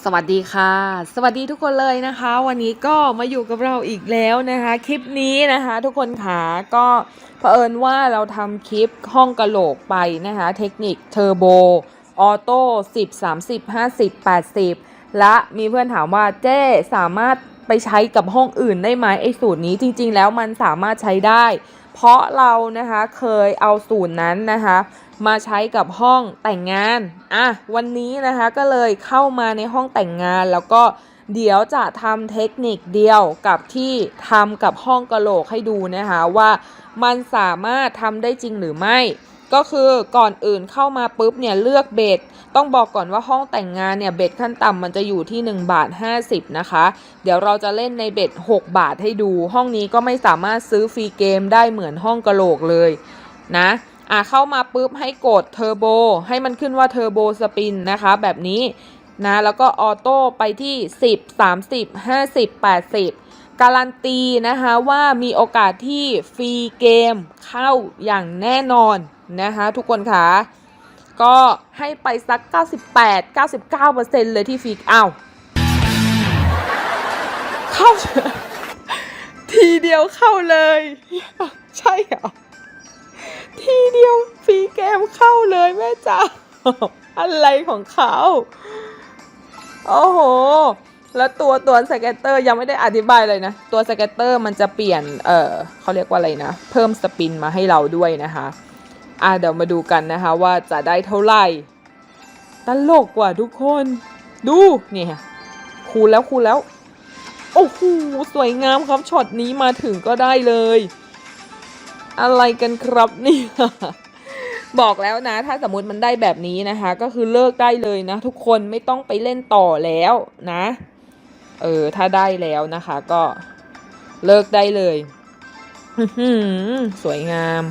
สวัสดีค่ะ สวัสดีทุกคนเลยนะคะ วันนี้ก็มาอยู่กับเราอีกแล้วนะคะ คลิปนี้นะคะ ทุกคนขาก็เผอิญว่าเราทำคลิปห้องกระโหลกไปนะคะ เทคนิคเทอร์โบออโต้10 30 50 80และมีเพื่อนถามว่าเจ้สามารถไปใช้กับห้องอื่นได้ไหมไอ้สูตรนี้จริง ๆ แล้วมันสามารถใช้ได้ เพราะเรานะคะเคยเอาสูตรนั้นนะคะมาใช้กับห้องแต่งงาน อะ วันนี้นะคะก็เลยเข้ามาในห้องแต่งงาน แล้วก็เดี๋ยวจะทำเทคนิคเดียวกับที่ทำกับห้องกระโหลกให้ดูนะคะว่ามันสามารถทำได้จริงหรือไม่ ก็คือก่อนอื่นเข้ามาปุ๊บเนี่ยเลือกเบ็ดต้องบอกก่อนว่าห้องแต่งงานเนี่ยเบ็ดขั้นต่ำมันจะอยู่ที่ 1 บาท 50 นะคะ เดี๋ยวเราจะเล่นในเบ็ด6บาทให้ดู ห้องนี้ก็ไม่สามารถซื้อฟรีเกมได้เหมือนห้องกระโหลกเลยนะอะเข้ามาปุ๊บให้กดเทอร์โบให้มันขึ้นว่าเทอร์โบสปินนะคะ แบบนี้นะแล้วก็ออโต้ไปที่ 10 30 50 80การันตีนะคะว่ามีโอกาสที่ฟรีเกมเข้าอย่างแน่นอน นะคะทุกคนคะก็ให้ไปสัก 98 99%เลยที่ฟรีอ้าวเข้า ทีเดียวเข้าเลย ใช่เหรอ ทีเดียวฟรีเกมเข้าเลยแม่จ๋าอะไรของเขาโอ้โห แล้วตัวตัวสเก็ตเตอร์ยังไม่ได้อธิบายเลยนะ ตัวสเก็ตเตอร์มันจะเปลี่ยน เออเขาเรียกว่าอะไรนะ เพิ่มสปินมาให้เราด้วยนะคะ อะเดี๋ยวมาดูกันนะคะว่าจะได้เท่าไหร่ตลกกว่าทุกคน ดูนี่ยคูณแล้วคูณแล้ว โอ้โหสวยงามครับช็อตนี้มาถึงก็ได้เลย อะไรกันครับนี่บอกแล้วนะ ถ้าสมมติมันได้แบบนี้นะคะ ก็คือเลิกได้เลยนะ ทุกคนไม่ต้องไปเล่นต่อแล้วนะ เออ ถ้าได้แล้วนะคะ ก็เลิกได้เลยสวยงาม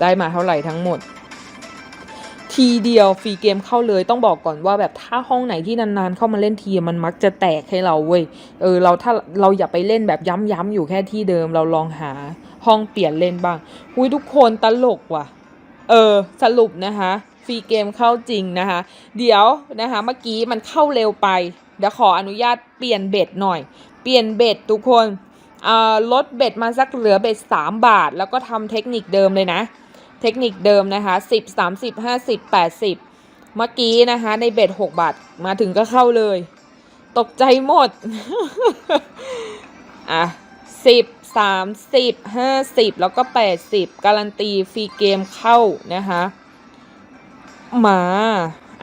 ได้มาเท่าไหร่ทั้งหมด ทีเดียวฟรีเกมเข้าเลยต้องบอกก่อนว่าแบบถ้าห้องไหนที่นานๆเข้ามาเล่นทีมันมักจะแตกให้เราเว้ยเออเราถ้าเราอย่าไปเล่นแบบย้ำๆอยู่แค่ที่เดิมเราลองหาห้องเปลี่ยนเล่นบ้างอุ้ยทุกคนตลกว่ะ เออสรุปนะคะฟรีเกมเข้าจริงนะคะ เดี๋ยวนะคะเมื่อกี้มันเข้าเร็วไปเดี๋ยวขออนุญาตเปลี่ยนเบ็ดหน่อย เปลี่ยนเบ็ดทุกคนอ่าลดเบ็ดมาสักเหลือเบ็ด3 บาท แล้วก็ทำเทคนิคเดิมเลยนะ เทคนิคเดิมนะคะ 10 30 50 80 เมื่อกี้นะคะ ในเบ็ด6บาทมาถึงก็เข้าเลย ตกใจหมด อะ 10 30 50 แล้วก็ 80 การันตีฟรีเกมเข้านะคะ มา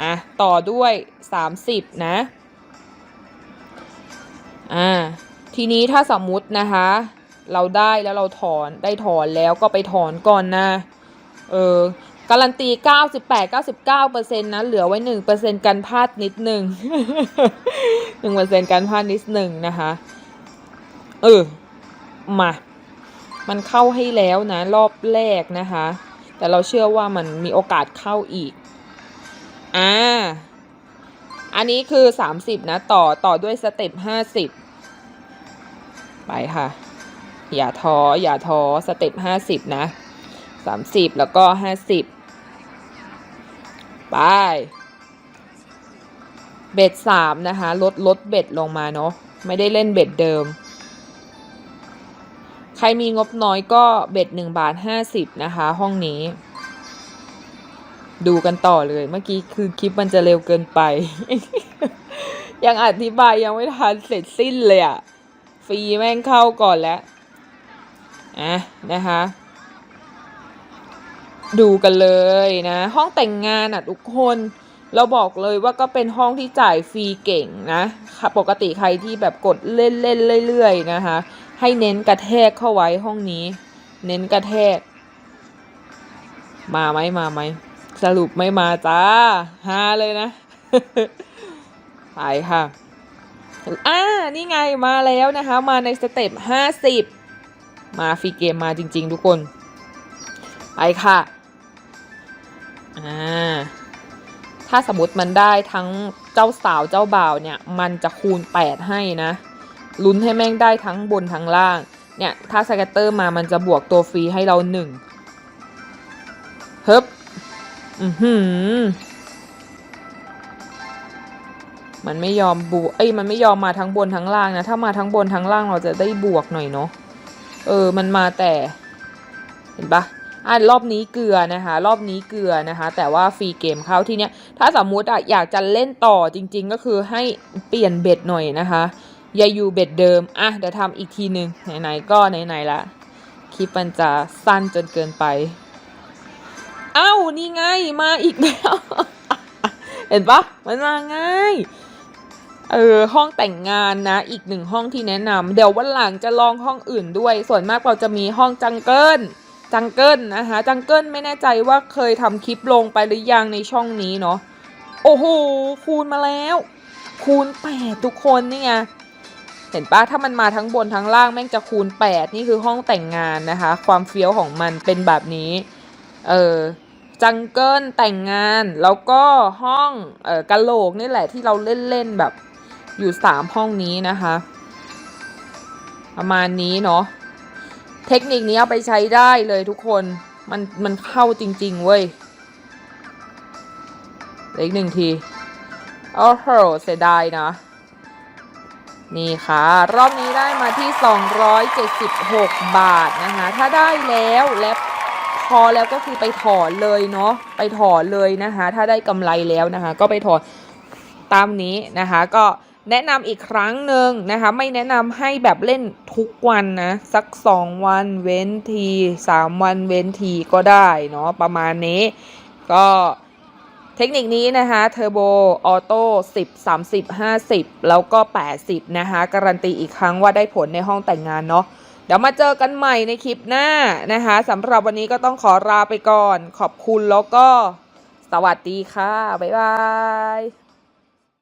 อะ ต่อด้วย 30 นะ อ่า ทีนี้ถ้าสมมุตินะคะ เราได้แล้วเราถอนได้ถอนแล้วก็ไปถอนก่อนนะ เออการันตี 98 99%นะ เหลือไว้ 1%กันพลาดนิดหนึ่ง1%กันพลาดนิดหนึ่งนะคะ เออ มา มันเข้าให้แล้วนะ รอบแรกนะคะ แต่เราเชื่อว่ามันมีโอกาสเข้าอีก อ่า อันนี้คือ 30 นะ ต่อต่อด้วยสเต็ป 50 ไปค่ะ อย่าท้อ อย่าท้อ สเต็ป 50 นะ 30แล้วก็50ไป เบ็ด3นะคะ ลดลดเบ็ดลงมาเนาะไม่ได้เล่นเบ็ดเดิม ใครมีงบน้อยก็เบ็ด1บาท50นะคะ ห้องนี้ ดูกันต่อเลยเมื่อกี้คือคลิปมันจะเร็วเกินไป ยังอธิบายยังไม่ทันเสร็จสิ้นเลยอะฟรีแม่งเข้าก่อนแล้วอะนะคะ ดูกันเลยนะ ห้องแต่งงานอะทุกคน เราบอกเลยว่าก็เป็นห้องที่จ่ายฟรีเก่งนะค่ะปกติใครที่แบบกดเล่นเล่นเรื่อยๆนะคะ ให้เน้นกระแทกเข้าไว้ห้องนี้ เน้นกระแทก มาไหมมาไหมสรุปไม่มาจ้าฮาเลยนะไปค่ะอ่านี่ไงมาแล้วนะคะ มาในสเต็ปห้าสิบมาฟรีเกมมาจริง ๆ ทุกคน ไปค่ะ อ่าถ้าสมมติมันได้ทั้งเจ้าสาวเจ้าบ่าวเนี่ย มันจะคูณ 8 ให้นะลุ้นให้แม่งได้ทั้งบนทั้งล่าง เนี่ย ถ้าสเก็ตเตอร์มามันจะบวกตัวฟรีให้เราหนึ่งเฮ้บอือหือมันไม่ยอมบวก เอ้ย มันไม่ยอมมาทั้งบนทั้งล่างนะ ถ้ามาทั้งบนทั้งล่างเราจะได้บวกหน่อยเนาะ เออ มันมาแต่ เห็นปะ อะรอบนี้เกลือนะคะ รอบนี้เกลือนะคะ แต่ว่าฟรีเกมเข้าที่เนี้ยถ้าสมมุติอะอยากจะเล่นต่อจริง ๆ ก็คือให้เปลี่ยนเบ็ดหน่อยนะคะอย่าอยู่เบ็ดเดิมอะเดี๋ยวทำอีกทีหนึ่งไหนๆก็ไหนๆละคลิปมันจะสั้นจนเกินไปเอ้านี่ไงมาอีกแล้ว เห็นปะมันมาง่ายเออห้องแต่งงานนะ อีกหนึ่งห้องที่แนะนำเดี๋ยววันหลังจะลองห้องอื่นด้วย ส่วนมากเราจะมีห้องจังเกิล จังเกิลนะคะจังเกิลไม่แน่ใจว่าเคยทำคลิปลงไปหรือยังในช่องนี้เนาะโอ้โห คูณมาแล้ว คูณแปดทุกคนนี่ไงเห็นปะถ้ามันมาทั้งบนทั้งล่างแม่งจะคูณ8นี่คือห้องแต่งงานนะคะ ความเฟี้ยวของมันเป็นแบบนี้เออจังเกิลแต่งงานแล้วก็ห้องเออกะโหลกนี่แหละที่เราเล่นๆแบบอยู่3ห้องนี้นะคะ ประมาณนี้เนาะ เทคนิคนี้เอาไปใช้ได้เลยทุกคน มันมันเข้าจริง ๆ เว้ยเลืออีกหนึ่งที โอ้โหเสียดายนะ นี่ค่ะ รอบนี้ได้มาที่ 276 บาทนะคะ ถ้าได้แล้วและพอแล้วก็คือไปถอนเลยเนาะ ไปถอนเลยนะคะ ถ้าได้กำไรแล้วนะคะ ก็ไปถอนตามนี้นะคะ ก็ แนะนำอีกครั้งหนึ่งนะคะ ไม่แนะนำให้แบบเล่นทุกวันนะ สัก 2 วันเว้นที3วันเว้นทีก็ได้เนาะประมาณนี้ ก็เทคนิคนี้นะคะเทอร์โบออโต้10 30 50 แล้วก็ 80 นะคะ การันตีอีกครั้งว่าได้ผลในห้องแต่งงานเนาะเดี๋ยวมาเจอกันใหม่ในคลิปหน้านะคะสำหรับวันนี้ก็ต้องขอลาไปก่อน ขอบคุณแล้วก็ สวัสดีค่ะ บ๊ายบาย